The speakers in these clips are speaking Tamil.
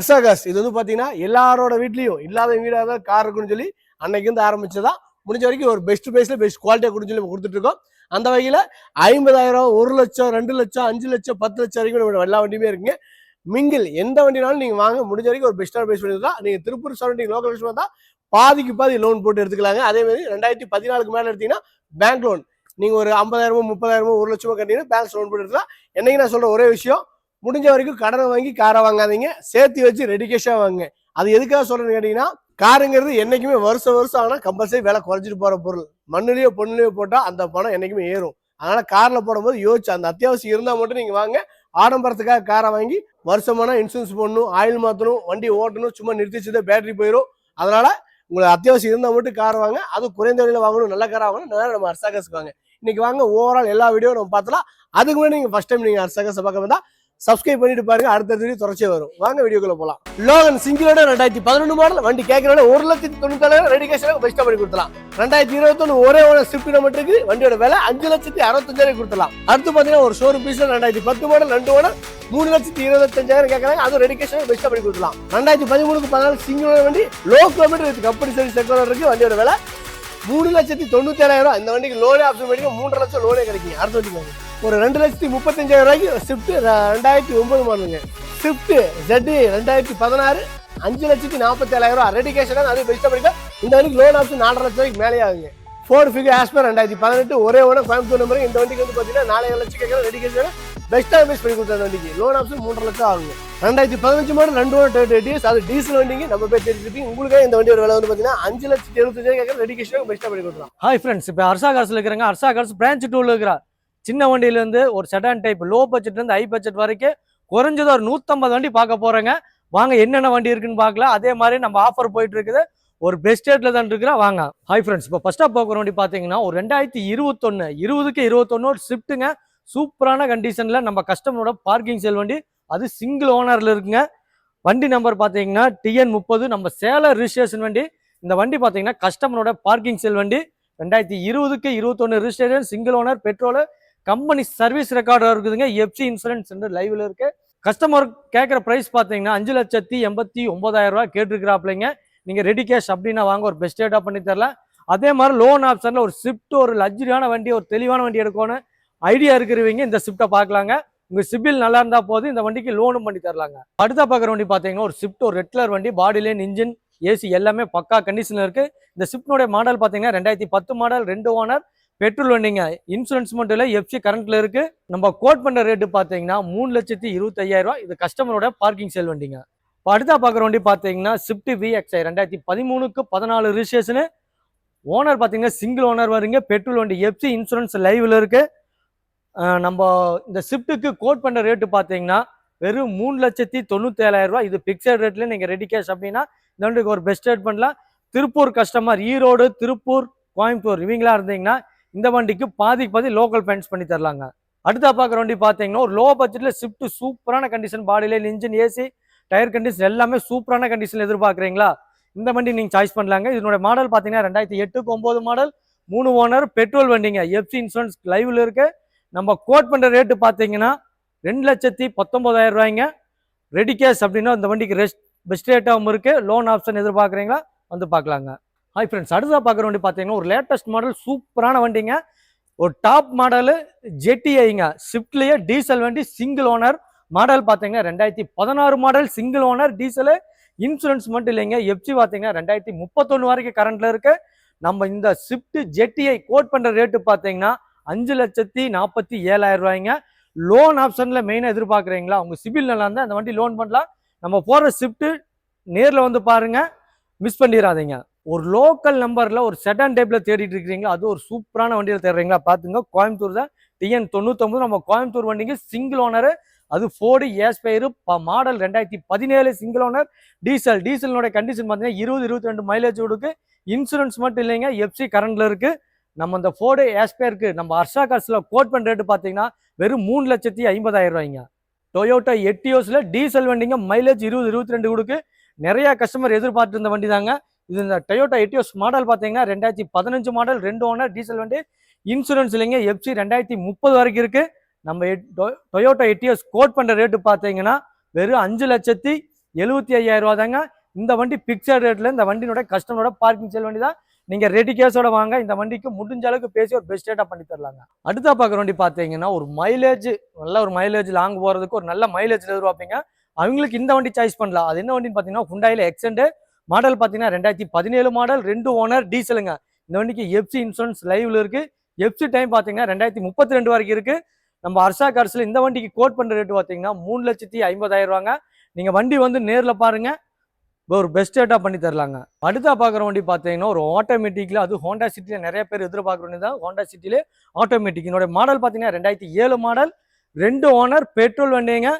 அர்சாகாஸ் இது வந்து பார்த்தீங்கன்னா எல்லாரோட வீட்லேயும் இல்லாத வீடாக தான் கார் இருக்குன்னு சொல்லி அன்னைக்கு வந்து ஆரம்பிச்சதா. முடிஞ்ச வரைக்கும் ஒரு பெஸ்ட் பிரைஸ்ல பெஸ்ட் குவாலிட்டியாக கொடுத்து சொல்லி கொடுத்துட்டு இருக்கோம். அந்த வகையில் ஐம்பதாயிரம் ஒரு லட்சம் ரெண்டு லட்சம் அஞ்சு லட்சம் பத்து லட்சம் வரைக்கும் நம்ம எல்லா வண்டியுமே இருக்குங்க. மிங்கில் எந்த வண்டினாலும் நீங்க வாங்க. முடிஞ்ச வரைக்கும் ஒரு பெஸ்ட்டாக பிரைஸ் பண்ணி தான் நீங்க திருப்பூர் சரௌண்டிங் லோக்கல் விஷயம் தான் பாதிக்கு பாதி லோன் போட்டு எடுத்துக்கலாங்க. அதே மாதிரி ரெண்டாயிரத்தி பதினாலுக்கு மேல எடுத்தீங்கன்னா பேங்க் லோன் நீங்க ஒரு ஐம்பதாயிரமோ முப்பதாயிரமோ ஒரு லட்சமோ கட்டிங்கன்னா பேங்க் லோன் போட்டு எடுத்துக்கலாம். என்னைக்கு நான் சொல்ற ஒரே விஷயம் முடிஞ்ச வரைக்கும் கடனை வாங்கி காரை வாங்காதீங்க. சேர்த்து வச்சு ரெடி கேஷா வாங்க அது எதுக்காக சொல்றேன்னு கேட்டீங்கன்னா காருங்கிறது என்னைக்குமே வருஷம் வருஷம் ஆனால் கம்பல்சரி விலை குறைஞ்சிட்டு போற பொருள். மண்ணுலேயோ பொண்ணுலயோ போட்டா அந்த பணம் என்னைக்குமே ஏறும். அதனால கார்ல போடும்போது யோசிச்சு அந்த அத்தியாவசியம் இருந்தா மட்டும் நீங்க வாங்க. ஆடம்பரத்துக்காக காரை வாங்கி வருஷமான இன்சூரன்ஸ் போடணும் ஆயில் மாற்றணும் வண்டி ஓட்டணும் சும்மா நிறுத்திச்சுதான் பேட்டரி போயிடும் அதனால உங்களுக்கு அத்தியாவசியம் இருந்தால் மட்டும் கார் வாங்க. அது குறைந்த வழியில் வாங்கணும் நல்ல காராக வாங்கணும் நேரம் நம்ம அர்சாகஸ்க்கு வாங்க. இன்னைக்கு வாங்க ஓவரால் எல்லா வீடியோ நம்ம பார்த்தலாம் அதுக்கு முன்னாடி நீங்கள் ஃபஸ்ட் டைம் நீங்கள் அர்சாகஸை பார்க்க வந்தால் சப்ஸ்கிரைப் பண்ணிட்டு பாருங்க அடுத்த வீடியோ தொடர்ச்சியே வரும். வாங்க வீடியோக்குள்ள போலாம். லோகன் சிங்கிளோட ரெண்டாயிரத்தி பதினொன்று மாடல் வண்டி கேட்கறோட ஒரு லட்சத்தி தொண்ணூத்தாயிரம் ரெடி கேஷ் பெஸ்ட்டாக பண்ணி கொடுத்தலாம் ரெண்டாயிரத்தி இருபத்தொன்னு ஒரே ஒரு ஸ்விஃப்ட் நம்ம இருக்கு வண்டியோட விலை அஞ்சு லட்சத்தி அறுபத்தஞ்சாயிரம் கொடுத்தலாம் அடுத்து பார்த்தீங்கன்னா ஒரு ஷோரூம் பீஸ்ல ரெண்டாயிரத்தி பத்து மாடல் ரெண்டு மாடல் மூணு லட்சத்தி இருபத்தஞ்சாயிரம் கேட்கறாங்க. அதுவும் ரெடி கேஷ் பெஸ்ட்டாக பண்ணி கொடுக்கலாம் ரெண்டாயிரத்தி பதிமூணுக்கு பதினாலு சிங்கிளோட வண்டி low kilometre company service sector இருக்கு. வண்டியோட விலை மூணு லட்சத்தி தொண்ணூத்தி ஏழாயிரம் இந்த வண்டிக்கு லோனே ஆப்ஷன் பண்ணிக்க மூன்றரை லட்சம் லோனே கிடைக்கும் அடுத்த வண்டிக்கு ஒரு ரெண்டு லட்சத்தி முப்பத்தஞ்சாயிரம் ரூபாய்க்கு ஸ்விஃப்ட் ரெண்டாயிரத்தி ஒன்பது மாடலுங்க. ஸ்விஃப்ட் ஜெட் ரெண்டாயிரத்தி பதினாறு அஞ்சு லட்சத்தி நாற்பத்தேழாயிரம் ரூபா ரெடி கேஷ் அது பெஸ்ட்டாக படிக்க. இந்த வரைக்கும் லோன் ஆப்ஷன் நாலரை லட்சம் ரூபாய்க்கு மேலே ஆகுங்க. ஃபோர் ஃபிகர் ஆஸ்பர் ரெண்டாயிரத்தி பதினெட்டு ஒரே ஒன்று கோயம்புத்தூர் நம்பர் இந்த வண்டிக்கு வந்து பார்த்தீங்கன்னா நாலு லட்சம் கேட்குற ரெடி கேஷ் பெஸ்ட்டாக இன்வெஸ்ட் பண்ணி கொடுத்த வண்டிக்கு. லோன் ஆப்ஷன் மூன்றரை லட்சம் ஆகுங்க. ரெண்டாயிரத்தி பதினஞ்சு மாடல் ரெண்டு ஒன்று டேட் டிஎஸ் அது டீசல் வண்டிங்க. நம்ம பேர் தெரிஞ்சிருப்பீங்க உங்களுக்கு இந்த வண்டியோட விலை வந்து பார்த்தீங்கன்னா அஞ்சு லட்சத்தி எழுபத்தஞ்சு கேட்குற ரெடி கேஷ் பெஸ்ட்டாக பண்ணி கொடுத்துருவோம் ஹாய் ஃப்ரெண்ட்ஸ் இப்போ அர்சா கார்ஸில் இருக்கிறாங்க அர்சா கார்ஸ் பிரான்ச் டூவில் இருக்கிறார். சின்ன வண்டியிலேருந்து ஒரு செடான் டைப் லோ பட்ஜெட்லேருந்து ஹை பட்ஜெட் வரைக்கும் குறைஞ்சது ஒரு நூற்றம்பது வண்டி பார்க்க போகிறேங்க வாங்க என்னென்ன வண்டி இருக்குன்னு பார்க்கலாம் அதே மாதிரி நம்ம ஆஃபர் போயிட்டு இருக்குது. ஒரு பெஸ்ட் ரேட்டில் தான் இருக்கிறா வாங்க. ஹாய் ஃப்ரெண்ட்ஸ் இப்போ ஃபஸ்ட்டாக பார்க்குற வண்டி பார்த்தீங்கன்னா ஒரு ரெண்டாயிரத்தி இருபத்தொன்று இருபதுக்கு இருபத்தொன்னு ஒரு ஷிஃப்ட்டுங்க சூப்பரான கண்டிஷனில் நம்ம கஸ்டமரோட பார்க்கிங் செல் வண்டி. அது சிங்கிள் ஓனரில் இருக்குங்க. வண்டி நம்பர் பார்த்தீங்கன்னா டிஎன் முப்பது நம்ம சேலம் ரிஜிஸ்ட்ரேஷன் வண்டி. இந்த வண்டி பார்த்தீங்கன்னா கஸ்டமரோட பார்க்கிங் செல் வண்டி. ரெண்டாயிரத்தி இருபதுக்கு இருபத்தொன்று registration single owner petrol company service ரெக்கார்டாக இருக்குதுங்க. எஃப்சி இன்சூரன்ஸ் லைவ்ல இருக்கு. கஸ்டமர் கேட்குற ப்ரைஸ் பார்த்தீங்கன்னா அஞ்சு லட்சத்தி எண்பத்தி ஒன்பதாயிரம் ரூபா கேட்டிருக்கிறாப்லைங்க நீங்கள் ரெடி கேஷ் அப்படின்னா வாங்க ஒரு பெஸ்ட் ரேட்டாக பண்ணி தரலாம் அதே மாதிரி லோன் ஆப்ஷனில் ஒரு ஸ்விஃப்ட் ஒரு லக்ஸரியான வண்டி ஒரு தெளிவான வண்டி எடுக்கணும் ஐடியா இருக்கிறவங்க இந்த ஸ்விஃப்ட்டை பார்க்கலாங்க உங்கள் சிபில் நல்லா இருந்தால் போதும் இந்த வண்டிக்கு லோனும் பண்ணி தரலாங்க. அடுத்த பார்க்குற வண்டி பார்த்தீங்கன்னா ஒரு ஸ்விஃப்ட் ஒரு ரெட்லர் வண்டி பாடி லைன் இன்ஜின் ஏசி எல்லாமே பக்கா கண்டிஷனில் இருக்குது இந்த ஸ்விஃப்டோடைய மாடல் பார்த்தீங்கன்னா ரெண்டாயிரத்தி பத்து மாடல் ரெண்டு ஓனர் பெட்ரோல் வண்டிங்க இன்சூரன்ஸ் மட்டும் இல்லை எஃப்சி கரண்ட்ல இருக்கு. நம்ம கோட் பண்ற ரேட்டு பார்த்தீங்கன்னா மூணு லட்சத்தி இருபத்தையாயிரம் இது கஸ்டமரோட பார்க்கிங் செல் வண்டிங்க. இப்போ அடுத்தா பார்க்குற வண்டி பார்த்தீங்கன்னா ஸ்விஃப்ட் விஎக்ஸ்ஐ ரெண்டாயிரத்தி பதிமூணுக்கு பதினாலு ரிஜிஸ்ட்ரேஷனு ஓனர் பார்த்தீங்கன்னா சிங்கிள் ஓனர் வருங்க பெட்ரோல் வண்டி எஃப்சி இன்சூரன்ஸ் லைவ்ல இருக்கு. நம்ம இந்த ஸ்விஃப்ட்டுக்கு கோட் பண்ற ரேட்டு பார்த்தீங்கன்னா வெறும் மூணு லட்சத்தி தொண்ணூத்தி ரூபாய். இது பிக்சட் ரேட்ல நீங்க ரெடி கேஷ் அப்படின்னா இந்த வண்டிக்கு ஒரு பெஸ்ட் ரேட் பண்ணலாம். திருப்பூர் கஸ்டமர் ஈரோடு திருப்பூர் கோயம்புத்தூர் இவங்களா இருந்தீங்கன்னா இந்த வண்டிக்கு பாதிக்கு பாதி லோக்கல் ஃபைனான்ஸ் பண்ணி தரலாங்க. அடுத்த பார்க்குற வண்டி பார்த்தீங்கன்னா ஒரு லோ பட்ஜெட்டில் ஸ்விஃப்ட் சூப்பரான கண்டிஷன் பாடியில் இன்ஜின் ஏசி டயர் கண்டிஷன் எல்லாமே சூப்பரான கண்டிஷன் எதிர்பார்க்குறீங்களா? இந்த வண்டி நீங்கள் சாய்ஸ் பண்ணலாங்க. இதனோட மாடல் பார்த்தீங்கன்னா ரெண்டாயிரத்தி எட்டுக்கு ஒம்பது மாடல் மூணு ஓனர் பெட்ரோல் வண்டிங்க. எஃப்சி இன்சூரன்ஸ் லைவில் இருக்கு. நம்ம கோட் பண்ணுற ரேட்டு பார்த்தீங்கன்னா ரெண்டு லட்சத்தி பத்தொம்போதாயிரம் ரூபாய்ங்க. ரெடி கேஷ் அப்படின்னா இந்த வண்டிக்கு ரெஸ்ட் பெஸ்ட் ரேட்டாகவும் இருக்குது லோன் ஆப்ஷன் எதிர்பார்க்குறீங்களா? வந்து பார்க்கலாங்க. ஹாய் ஃப்ரெண்ட்ஸ் அடுத்ததாக பார்க்குற வண்டி பார்த்தீங்கன்னா ஒரு லேட்டஸ்ட் மாடல் சூப்பரான வண்டிங்க. ஒரு டாப் மாடலு ஜெட்டிஐங்க ஸ்விஃப்ட்லேயே டீசல் வண்டி சிங்கிள் ஓனர் மாடல் பார்த்தீங்கன்னா ரெண்டாயிரத்தி பதினாறு model single owner diesel insurance மட்டும் இல்லைங்க. எஃப்சி பார்த்தீங்கன்னா ரெண்டாயிரத்தி முப்பத்தொன்று வரைக்கும் கரண்ட்டில் இருக்குது நம்ம இந்த ஸ்விஃப்ட் ஜெட்டிஐ கோட் பண்ணுற ரேட்டு பார்த்தீங்கன்னா அஞ்சு லட்சத்தி நாற்பத்தி ஏழாயிரம் ரூபாய்ங்க. லோன் ஆப்ஷனில் மெயினாக எதிர்பார்க்குறீங்களா? உங்கள் சிபில் நல்லா இருந்தால் அந்த வண்டி லோன் பண்ணலாம். நம்ம போகிற ஸ்விஃப்ட்டு நேரில் வந்து பாருங்க. மிஸ் பண்ணிடாதீங்க. ஒரு லோக்கல் நம்பரில் ஒரு செடான் டைப்பில் தேடிட்டு இருக்கிறீங்களா அது ஒரு சூப்பரான வண்டியில் தேடுறீங்களா? பார்த்துங்க கோயம்புத்தூர் தான். டிஎன் தொண்ணூத்தொம்பது நம்ம கோயம்புத்தூர் வண்டிக்கு சிங்கிள் ஓனரு அது ஃபோர்டு ஏஸ்பயரு மாடல் ரெண்டாயிரத்தி பதினேழு சிங்கிள் ஓனர் டீசல் டீசலினோட கண்டிஷன் பார்த்தீங்கன்னா இருபது இருபத்தி ரெண்டு மைலேஜ் கொடுக்கு இன்சூரன்ஸ் மட்டும் இல்லைங்க எஃப்சி கரண்டில் இருக்குது நம்ம இந்த ஃபோர்டு ஏஸ்பயருக்கு நம்ம அர்ஷா காசுல கோட் பண்ண ரேட்டு பார்த்தீங்கன்னா வெறும் மூணு லட்சத்தி ஐம்பதாயிரம் ரூபாய்ங்க. டொயோட்டா எட்டியோஸில் டீசல் வண்டிங்க மைலேஜ் இருபது இருபத்தி ரெண்டு கொடுக்கு. நிறைய கஸ்டமர் எதிர்பார்த்து இருந்த வண்டி தாங்க இது இந்த டொயோட்டா எட்டியோஸ் மாடல் பார்த்தீங்கன்னா ரெண்டாயிரத்தி பதினஞ்சு மாடல் ரெண்டு ஓனர் டீசல் வண்டி. இன்சூரன்ஸ் இல்லைங்க எஃப்சி ரெண்டாயிரத்தி முப்பது வரைக்கும் இருக்கு. நம்ம டொயோட்டா எட்டியோஸ் கோட் பண்ணுற ரேட்டு பார்த்தீங்கன்னா வெறும் அஞ்சு லட்சத்தி எழுபத்தி ஐயாயிரம் ரூபா தாங்க இந்த வண்டி பிக்சர் ரேட்டில் இந்த வண்டியோட கஸ்டமரோட பார்க்கிங் செல் வண்டி தான். நீங்கள் ரெடி கேஸோட வாங்க இந்த வண்டிக்கு முடிஞ்ச அளவுக்கு பேசி ஒரு பெஸ்ட் ரேட்டாக பண்ணி தரலாங்க. அடுத்தா பார்க்குற வண்டி பார்த்தீங்கன்னா ஒரு மைலேஜ் நல்ல ஒரு மைலேஜ் லாங் போகிறதுக்கு ஒரு நல்ல மைலேஜ் எதிர்பார்ப்பீங்க. அவங்களுக்கு இந்த வண்டி சாய்ஸ் பண்ணலாம். அது என்ன வண்டின்னு பார்த்தீங்கன்னா ஹுண்டாயில் எக்ஸெண்டு மாடல் பார்த்தீங்கன்னா ரெண்டாயிரத்தி பதினேழு மாடல் ரெண்டு ஓனர் டீசலுங்க. இந்த வண்டிக்கு எஃப்சி இன்சூரன்ஸ் லைவ்ல இருக்கு. எஃப்சி டைம் பார்த்தீங்கன்னா ரெண்டாயிரத்தி முப்பத்தி ரெண்டு வரைக்கும் இருக்கு. நம்ம அர்ஷா கார்ஸில் இந்த வண்டிக்கு கோட் பண்ணுற ரேட்டு பார்த்தீங்கன்னா மூணு லட்சத்தி ஐம்பதாயிரம் ரூபாங்க நீங்கள் வண்டி வந்து நேரில் பாருங்கள் ஒரு பெஸ்ட் ரேட்டாக பண்ணி தரலாங்க. அடுத்தா பார்க்குற வண்டி பார்த்தீங்கன்னா ஒரு ஆட்டோமேட்டிக்கில் அது ஹோண்டா சிட்டியில் நிறைய பேர் எதிர்பார்க்குற வண்டி தான். ஹோண்டா சிட்டியிலே ஆட்டோமேட்டிக் என்னோட மாடல் பார்த்தீங்கன்னா ரெண்டாயிரத்தி ஏழு மாடல் ரெண்டு ஓனர் பெட்ரோல் வண்டிங்க.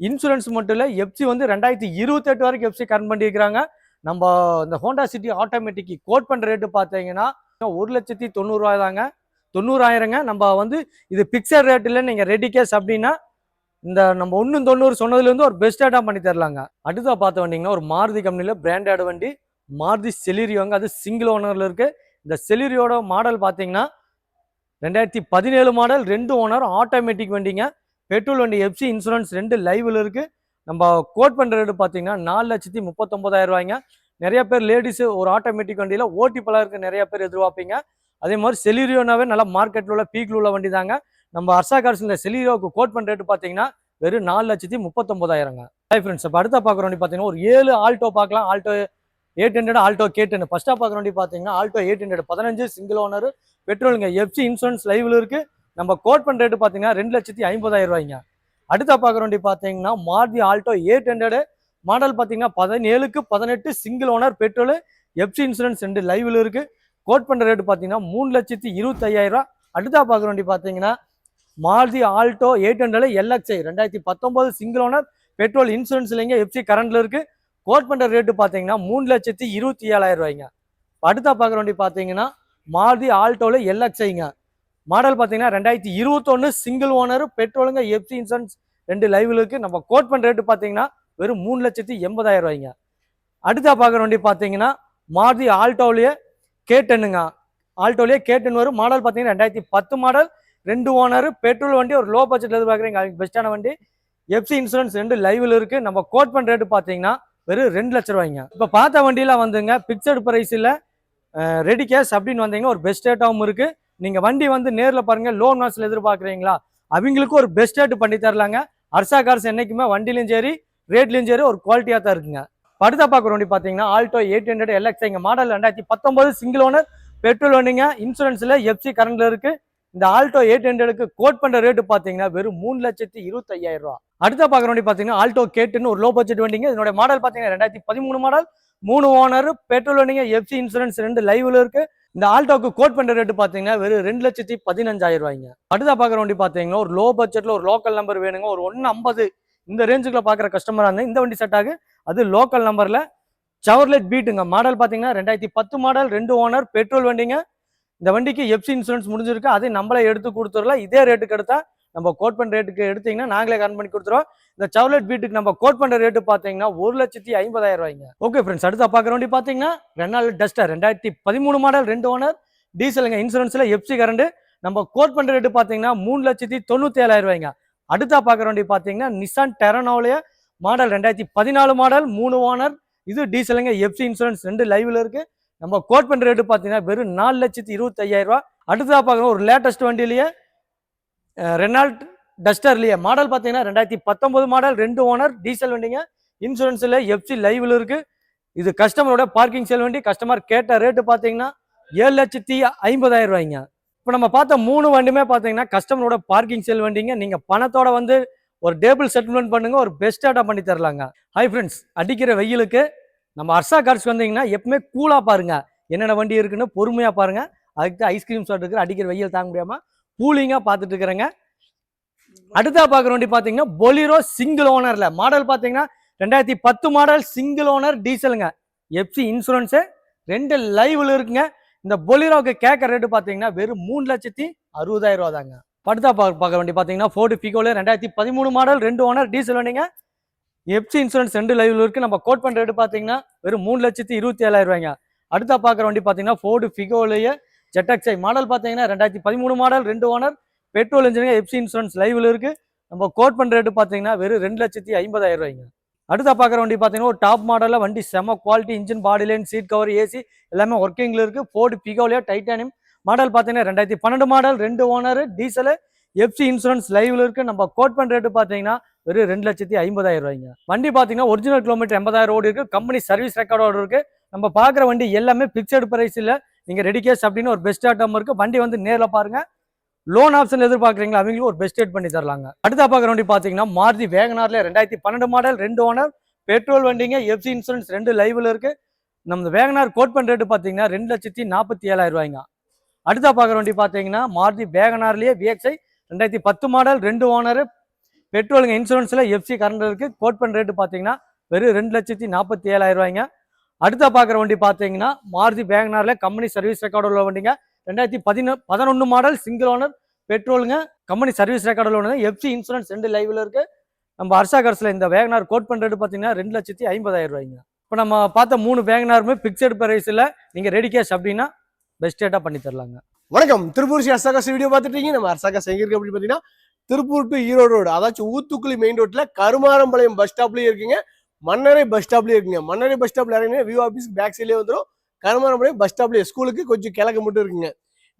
இன்சூரன்ஸ் மட்டும் இல்லை எஃப்சி வந்து ரெண்டாயிரத்தி இருபத்தெட்டு வரைக்கும் எஃப்சி கரண்ட் பண்ணியிருக்கிறாங்க. நம்ம இந்த ஹோண்டா சிட்டி ஆட்டோமேட்டிக்கு கோட் பண்ணுற ரேட்டு பார்த்தீங்கன்னா ஒரு லட்சத்தி தொண்ணூறுரூவா தாங்க தொண்ணூறாயிரங்க. நம்ம வந்து இது பிக்சர் ரேட்டில் நீங்கள் ரெடி கேஸ் அப்படின்னா இந்த நம்ம ஒன்றும் தொண்ணூறு சொன்னதுலேருந்து ஒரு பெஸ்ட் பண்ணி தரலாங்க. அடுத்தா பார்த்த வண்டிங்கன்னா ஒரு மாருதி கம்பெனியில் பிராண்டட் வண்டி மாருதி செலிரியோங்க. அது சிங்கிள் ஓனரில் இருக்குது இந்த செலிரியோட மாடல் பார்த்தீங்கன்னா ரெண்டாயிரத்தி பதினேழு மாடல் ரெண்டு ஓனர் ஆட்டோமேட்டிக் வண்டிங்க. பெட்ரோல் வண்டி எஃப்சி இன்சூரன்ஸ் ரெண்டு லைவில் இருக்குது நம்ம கோட் பண்ணுற ரேட்டு பார்த்தீங்கன்னா நாலு லட்சத்தி முப்பத்தொம்பதாயிரம் ரூபாய்ங்க. நிறைய பேர் லேடிஸு ஒரு ஆட்டோமேட்டிக் வண்டியில் ஓட்டி பழகிறதுக்கு நிறைய பேர் எதிர்பார்ப்பீங்க. அதே மாதிரி செலிரியோனாவே நல்லா மார்க்கெட்டில் உள்ள பீக்கில் உள்ள வண்டி தாங்க நம்ம அர்சா கார்ஸில் இந்த செலிரியோவுக்கு கோட் பண்ணுற ரேட்டு பார்த்தீங்கன்னா வெறும் நாலு லட்சத்தி முப்பத்தொம்பதாயிரங்க ஹை ஃப்ரெண்ட்ஸ் இப்போ அடுத்த பார்க்குற வண்டி பார்த்தீங்கன்னா ஒரு ஏழு ஆல்டோ பார்க்கலாம். ஆல்டோ எயிட் ஹண்ட்ரட் ஆல்டோ கேட்டுன்னு ஃபஸ்ட்டாக பார்க்குற வண்டி பார்த்தீங்கன்னா ஆல்டோ எயிட் ஹண்ட்ரட் பதினஞ்சு சிங்கிள் ஓனர் பெட்ரோலுங்க எஃப்சி இன்சூரன்ஸ் லைவில் இருக்குது நம்ம கோட் பண்ணுற ரேட்டு பார்த்தீங்கன்னா ரெண்டு லட்சத்தி ஐம்பதாயிரம் ரூபாய்ங்க. அடுத்த பார்க்குற வண்டி பார்த்தீங்கன்னா Maruti Alto eight hundred model பார்த்தீங்கன்னா பதினேழுக்கு பதினெட்டு single owner petrol FC insurance ரெண்டு லைவில் இருக்குது கோட் பண்ணுற ரேட்டு பார்த்தீங்கன்னா மூணு லட்சத்தி இருபத்தையாயிரரூவா அடுத்தா பார்க்குற வண்டி பார்த்தீங்கன்னா Maruti Alto eight hundred LXI ரெண்டாயிரத்தி பத்தொம்போது சிங்கிள் ஓனர் பெட்ரோல் இன்சூரன்ஸ் இல்லைங்க எஃப்சி கரண்டில் இருக்குது கோட் பண்ணுற ரேட்டு பார்த்தீங்கன்னா மூணு லட்சத்தி இருபத்தி ஏழாயிரம் ரூபாய்ங்க. அடுத்தா பார்க்குற வண்டி பார்த்தீங்கன்னா மாருதி ஆல்டோவில் எல்எக்ஸ்ஐங்க மாடல் பார்த்தீங்கன்னா ரெண்டாயிரத்தி இருபத்தொன்று சிங்கிள் ஓனர் பெட்ரோலுங்க எஃப்சி இன்சூரன்ஸ் ரெண்டு லைவ்களுக்கு நம்ம கோட் பண்ணுற ரேட்டு பார்த்தீங்கன்னா வெறும் மூணு லட்சத்தி எண்பதாயிரம் ரூபாய்ங்க. அடுத்தா பார்க்குற வண்டி பார்த்தீங்கன்னா மாருதி ஆல்டோவிலேயே கேட்டனுங்க ஆல்டோலேயே கேட்டன் வரும். மாடல் பார்த்தீங்கன்னா ரெண்டாயிரத்தி பத்து மாடல். ரெண்டு ஓனர் பெட்ரோல் வண்டி ஒரு லோ பட்ஜெட்ல எதிர்பார்க்குறீங்க. அதுக்கு பெஸ்ட்டான வண்டி. எஃப்சி இன்சூரன்ஸ் ரெண்டு லைவில் இருக்கு. நம்ம கோட் பண்ணுற ரேட்டு பார்த்தீங்கன்னா வெறும் ரெண்டு லட்ச ரூபாய்ங்க. இப்போ பார்த்த வண்டியெலாம் வந்துங்க பிக்சடு ப்ரைஸில் ரெடி கேஷ் அப்படின்னு வந்தீங்கன்னா ஒரு பெஸ்ட் ரேட்டாகவும் இருக்குது நீங்கள் வண்டி வந்து நேரில் பாருங்கள் லோன் மாசில் எதிர்பார்க்குறீங்களா? அவங்களுக்கும் ஒரு பெஸ்ட் ரேட்டு பண்ணி தரலாங்க. அர்ஷா கார்ஸ் என்றைக்குமே வண்டிலையும் சரி ரேட்லையும் சரி ஒரு குவாலிட்டியாக தான் இருக்குங்க. படுத்த பார்க்குற வண்டி பார்த்தீங்கன்னா ஆல்டோ எயிட் ஹண்ட்ரட் எல்எக்ஸ்ஐங்க மாடல் ரெண்டாயிரத்தி பத்தொம்போது சிங்கிள் ஓனர் பெட்ரோல் வண்டிங்க. இன்சூரன்ஸில் எஃப்சி கரண்டில் இருக்குது இந்த ஆல்டோ எயிட் ஹண்ட்ரடுக்கு கோட் பண்ணுற ரேட்டு பார்த்தீங்கன்னா வெறும் மூணு லட்சத்தி இருபத்தையாயிரம் ரூபா. அடுத்த பார்க்குற வண்டி பார்த்தீங்கன்னா ஆல்டோ கேட்டுன்னு ஒரு லோ பட்ஜெட் வண்டிங்க. இதனுடைய மாடல் பார்த்தீங்கன்னா ரெண்டாயிரத்தி பதிமூணு மாடல் மூணு ஓனர் பெட்ரோல் வண்டிங்க எஃப்சி இன்சூரன்ஸ் ரெண்டு லைவில் இருக்குது இந்த ஆல்டோக்கு கோட் பண்ணுற ரேட்டு பார்த்தீங்கன்னா வெறும் ரெண்டு லட்சத்தி பதினஞ்சாயிரம் ரூபாய்ங்க அடுத்த பார்க்குற வண்டி பார்த்தீங்கன்னா ஒரு லோ பட்ஜெட்டில் ஒரு லோக்கல் நம்பர் வேணுங்க. ஒரு ஒன்று ஐம்பது இந்த ரேஞ்சுக்குள்ள பார்க்குற கஸ்டமராக இருந்தால் இந்த வண்டி செட் ஆகு. அது லோக்கல் நம்பரில் சவர்லெட் பீட்டுங்க மாடல் பார்த்தீங்கன்னா ரெண்டாயிரத்தி பத்து மாடல் ரெண்டு ஓனர் பெட்ரோல் வண்டிங்க. இந்த வண்டிக்கு எஃப்சி இன்சூரன்ஸ் முடிஞ்சிருக்கு. அதை நம்மளே எடுத்து கொடுத்துடலாம். இதே ரேட்டுக்கு எடுத்தால் நம்ம கோட் பண்ண ரேட்டுக்கு எடுத்தீங்கன்னா நாங்களே கன் பண்ணி கொடுத்துருவோம். இந்த சவுலட் பீட்டுக்கு நம்ம கோட் பண்ற ரேட்டு பார்த்தீங்கன்னா ஒரு லட்சத்தி ஐம்பதாயிரம் ரூபாய்ங்க. ஓகே ஃப்ரெண்ட்ஸ் அடுத்த பார்க்குற வண்டி பார்த்தீங்கன்னா ரெண்டாள் டஸ்டர் ரெண்டாயிரத்தி பதிமூணு மாடல் ரெண்டு ஓனர் டீசலுங்க இன்சூரன்ஸ்ல எஃப்சி கரண்ட் நம்ம கோட் பண்ற ரேட்டு பார்த்தீங்கன்னா மூணு லட்சத்தி தொண்ணூத்தி ஏழாயிரம் ரூபாய்ங்க. அடுத்தா பார்க்குற வண்டி பார்த்தீங்கன்னா நிசான் டெரனோலைய மாடல் ரெண்டாயிரத்தி பதினாலு மாடல் மூணு ஓனர் இது டீசலுங்க எஃப்சி இன்சூரன்ஸ் ரெண்டு லைவ்ல இருக்கு. நம்ம கோட் பண்ற ரேட்டு பார்த்தீங்கன்னா வெறும் நாலு லட்சத்தி இருபத்தையாயிரம் ரூபா அடுத்ததா பார்க்குறோம் ஒரு லேட்டஸ்ட் வண்டியிலேயே ரெனால்ட் டஸ்டர்லயே. மாடல் பார்த்தீங்கன்னா ரெண்டாயிரத்தி பத்தொன்பது மாடல் ரெண்டு ஓனர் டீசல் வண்டிங்க. இன்சூரன்ஸில் எஃப்சி லைவில் இருக்குது இது கஸ்டமரோட பார்க்கிங் செல் வண்டி. கஸ்டமர் கேட்ட ரேட்டு பார்த்தீங்கன்னா ஏழு லட்சத்தி ஐம்பதாயிரம் ரூபாய்ங்க. இப்போ நம்ம பார்த்த மூணு வண்டியுமே பார்த்தீங்கன்னா கஸ்டமரோட பார்க்கிங் செல் வண்டிங்க. நீங்கள் பணத்தோட வந்து ஒரு டேபிள் செட்டில்மெண்ட் பண்ணுங்க. ஒரு பெஸ்ட்டாக பண்ணி தரலாங்க. ஹை ஃப்ரெண்ட்ஸ் அடிக்கிற வெயிலுக்கு நம்ம அர்சா கார்ஸ் வந்தீங்கன்னா எப்பவுமே கூலாக பாருங்க. என்னென்ன வண்டி இருக்குன்னு பொறுமையாக பாருங்க. அதுக்கு தான் ஐஸ்கிரீம் ஷாட் இருக்கு. அடிக்கிற வெயில் தாங்க முடியாமல் கூலிங்காக பார்த்துட்டு இருக்கிறேங்க. அடுத்தா பார்க்குற வண்டி பார்த்தீங்கன்னா பொலிரோ சிங்கிள் ஓனரில் மாடல் பார்த்தீங்கன்னா ரெண்டாயிரத்தி பத்து மாடல் சிங்கிள் ஓனர் டீசலுங்க எஃப்சி இன்சூரன்ஸு ரெண்டு லைவில் இருக்குங்க. இந்த பொலிரோவுக்கு கேட்குற ரேட்டு பார்த்தீங்கன்னா வெறும் மூணு லட்சத்தி அறுபதாயிரம் ரூபா தாங்க படுத்தா பார்க்க பார்க்க வண்டி பார்த்தீங்கன்னா ஃபோர்டு பிகோல ரெண்டாயிரத்தி பதிமூணு மாடல் ரெண்டு ஓனர் டீசல் வண்டிங்க. எஃப்சி இன்சூரன்ஸ் ரெண்டு லைவில் இருக்குது நம்ம கோட் பண்ணுற ரேட்டு பார்த்தீங்கன்னா வெறும் மூணு லட்சத்தி இருபத்தி ஏழாயிரம் ரூபாய்ங்க. அடுத்தா பார்க்குற வண்டி பார்த்தீங்கன்னா ஃபோர்டு ஃபிகோலையே ஜெட்டாக்ஸை மாடல் பார்த்தீங்கன்னா ரெண்டாயிரத்தி பதிமூணு மாடல் ரெண்டு ஓனர் பெட்ரோல் இன்ஜினுங்க எஃப்சி இன்சூரன்ஸ் லைவில் இருக்குது நம்ம கோட் பண்ணுற ரேட்டு பார்த்தீங்கன்னா வெறும் ரெண்டு லட்சத்தி ஐம்பதாயிரம் ரூபாய்ங்க. அடுத்த பார்க்குற வண்டி பார்த்தீங்கன்னா ஒரு டாப் மாடலில் வண்டி செம quality engine body line seat cover AC எல்லாமே ஒர்க்கிங்கில் இருக்குது ஃபோர்டு பிகோலியா டைட்டானியம் மாடல் பார்த்தீங்கன்னா ரெண்டாயிரத்தி பன்னெண்டு மாடல் ரெண்டு ஓனர் டீசலு எஃப்சி இன்சூரன்ஸ் லைவில் இருக்குது நம்ம கோட் பண்ணுற ரேட்டு பார்த்தீங்கன்னா வெறும் ரெண்டு லட்சத்தி ஐம்பதாயிரம் ரூபாய்ங்க. வண்டி பார்த்தீங்கன்னா ஒரிஜினல் கிலோமீட்டர் எண்பதாயிரம் ஓடி இருக்குது கம்பெனி சர்வீஸ் ரெக்கார்டோட இருக்குது நம்ம பார்க்குற வண்டி எல்லாமே பிக்சடு ப்ரைஸில் நீங்கள் ரெடி கேஷ் அப்படின்னு ஒரு பெஸ்ட் ஆட்டம் இருக்குது வண்டி வந்து நேரில் பாருங்கள் லோன் ஆப்ஷன் எதிர்பார்க்குறீங்களா அவங்களும் ஒரு பெஸ்ட் ரேட் பண்ணி தரலாங்க. அடுத்த பார்க்குற வண்டி பார்த்தீங்கன்னா மாருதி வேகனார்ல ரெண்டாயிரத்தி பன்னெண்டு மாடல் ரெண்டு ஓனர் பெட்ரோல் வண்டிங்க எஃப்சி இன்சூரன்ஸ் ரெண்டு லைவில் இருக்குது நம்ம வேகனார் கோட் பண்ண ரேட்டு பார்த்தீங்கன்னா ரெண்டு லட்சத்தி நாற்பத்தி ஏழாயிரம் ரூபாய்ங்க. அடுத்த பார்க்குற வண்டி பார்த்தீங்கன்னா மாருதி வேகனார்லேயே விஎக்ஸ்ஐ ரெண்டாயிரத்தி பத்து மாடல் ரெண்டு ஓனர் பெட்ரோலுங்க இன்சூரன்ஸில் எஃப்சி கரண்ட் இருக்கு. கோட் பண்ண ரேட்டு பார்த்தீங்கன்னா வெறும் ரெண்டு லட்சத்தி நாற்பத்தி ஏழாயிரம் ரூபாய்ங்க. அடுத்த பார்க்குற வண்டி பார்த்தீங்கன்னா மாருதி வேகனாரில் கம்பெனி சர்வீஸ் ரெக்கார்டு உள்ள வண்டிங்க. ரெண்டாயிரத்தி பதினொ பதினொன்று மாடல் சிங்கிள் ஓனர் பெட்ரோலுங்க கம்பெனி சர்வீஸ் ரெக்கார்டு உள்ள எஃப்சி இன்சூரன்ஸ் ரெண்டு லைவில் இருக்குது நம்ம அர்ஷா கர்ஸில் இந்த வேகனார் கோட் பண்ணுறது பார்த்தீங்கன்னா ரெண்டு லட்சத்தி ஐம்பதாயிரம் ரூபாய்ங்க. இப்போ நம்ம பார்த்த மூணு வேகனாருமே பிக்சடு ப்ரைஸில் நீங்கள் ரெடி கேஷ் அப்படின்னா பெஸ்ட் ரேட்டாக பண்ணி தரலாங்க. வணக்கம். திருப்பூர் ஸ்ரீ அர்சாகாஸ் வீடியோ பார்த்துட்டீங்க நம்ம அர்சாகாஸ் எங்க அப்படின்னு பார்த்தீங்கன்னா திருப்பூர் டு ஈரோடு ரோடு அதாச்சும் ஊத்துக்குழி மெயின் ரோட்டில் கருமாரம்பாளையம் பஸ் ஸ்டாப்லேயும் இருக்கீங்க. மன்னரை பஸ் ஸ்டாப்லயே இருக்கீங்க. மன்னரை பஸ் ஸ்டாப்ல இறங்கினா வியூ ஆஃபீஸ் பேக் சைட்லேயே வந்துடும் கருமாரம்பாளையம் பஸ் ஸ்டாப்லயே ஸ்கூலுக்கு கொஞ்சம் கிழக்கு மட்டும் இருக்குங்க.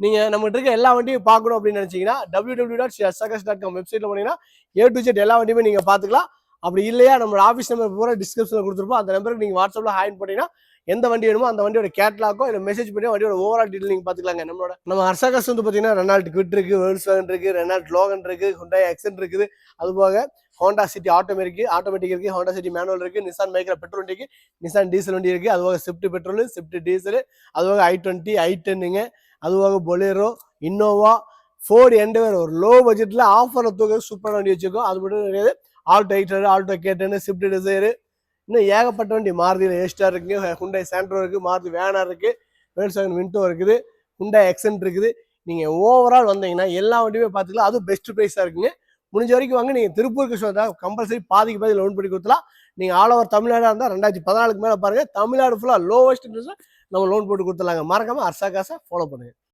நீங்க நம்மகிட்ட இருக்க எல்லா வண்டியும் பார்க்கணும் அப்படின்னு நினைச்சீங்கன்னா டபிள்யூ டபிள்யூ டாட் அர்சாகாஸ் டாட் காம் வெப்சைட்ல போனீங்கன்னா ஏ டு ஜெட் எல்லா வண்டியுமே நீங்க பார்த்துக்கலாம். அப்படி இல்லையா நம்மளோட ஆஃபீஸ் நம்பர் பூரா டிஸ்கிரிப்ஷனில் கொடுத்துருப்போம். அந்த நம்பருக்கு நீங்கள் வாட்ஸ்அப்பில் ஹேண்ட் பண்ணீங்கன்னா எந்த வண்டி வேணுமோ அந்த வண்டியோட கேட்லாக்கோ இல்லை மெசேஜ் பண்ணி வண்டியோட ஓவரால் டீட்டெயில் நீங்கள் பார்த்துக்கலாங்க. நம்மளோட நம்ம அர்சாகாஸ் வந்து பார்த்தீங்கன்னா ரெனால்ட் குவிட் இருக்கு வேர்ல்ஸ் வேகன் இருக்கு ரெனால்ட் லோகன் இருக்கு ஹுண்டாய் எக்ஸன் இருக்குது. அது போக ஹோண்டா சிட்டி ஆட்டோமேட்டிக் ஆட்டோமேட்டிக் இருக்கு ஹோண்டா சிட்டி மேனுவல் இருக்கு நிசான் மைக்ரா பெட்ரோல் வண்டிக்கு நிசான் டீசல் வண்டி இருக்கு அது போக ஸ்விஃப்ட் பெட்ரோல் ஸ்விஃப்ட் டீசல் அது போக ஐ டுவெண்ட்டி ஐ டென்னுங்க அது போக பொலேரோ இன்னோவா ஃபோர்டு எண்டவர் ஒரு லோ பட்ஜெட்டில் ஆஃபரில் தூக்க சூப்பரான வண்டி வச்சுருக்கோம். அது மட்டும் கிடையாது ஆல்டோ எயிட்டர் ஆல்டோ கேட்டனு ஸ்விஃப்ட் டிசைரு இன்னும் ஏகப்பட்ட வண்டி மாருதியில் ஏஸ்டார் இருக்குங்க ஹுண்டாய் சாண்ட்ரோ இருக்குது மாருதி வேனார் இருக்குது வேல்சாகன் விண்டோ இருக்குது ஹுண்டாய் எக்ஸன்ட் இருக்குது. நீங்கள் ஓவரால் வந்தீங்கன்னா எல்லா வண்டியுமே பார்த்துக்கலாம். அதுவும் பெஸ்ட் ப்ரைஸாக இருக்குங்க. முடிஞ்ச வரைக்கும் வாங்க. நீங்கள் திருப்பூருக்கு கிருஷ்ணா கம்பல்சரி பாதிக்கு பாதி லோன் பண்ணி கொடுத்துலாம் நீங்கள் ஆல் ஓவர் தமிழ்நாடாக இருந்தால் ரெண்டாயிரத்தி பதினாலுக்கு மேலே பாருங்கள் தமிழ்நாடு ஃபுல்லாக லோவஸ்ட் நம்ம லோன் போட்டு கொடுத்துலாங்க மறக்காமல் அர்சா காசை ஃபாலோ பண்ணுங்கள்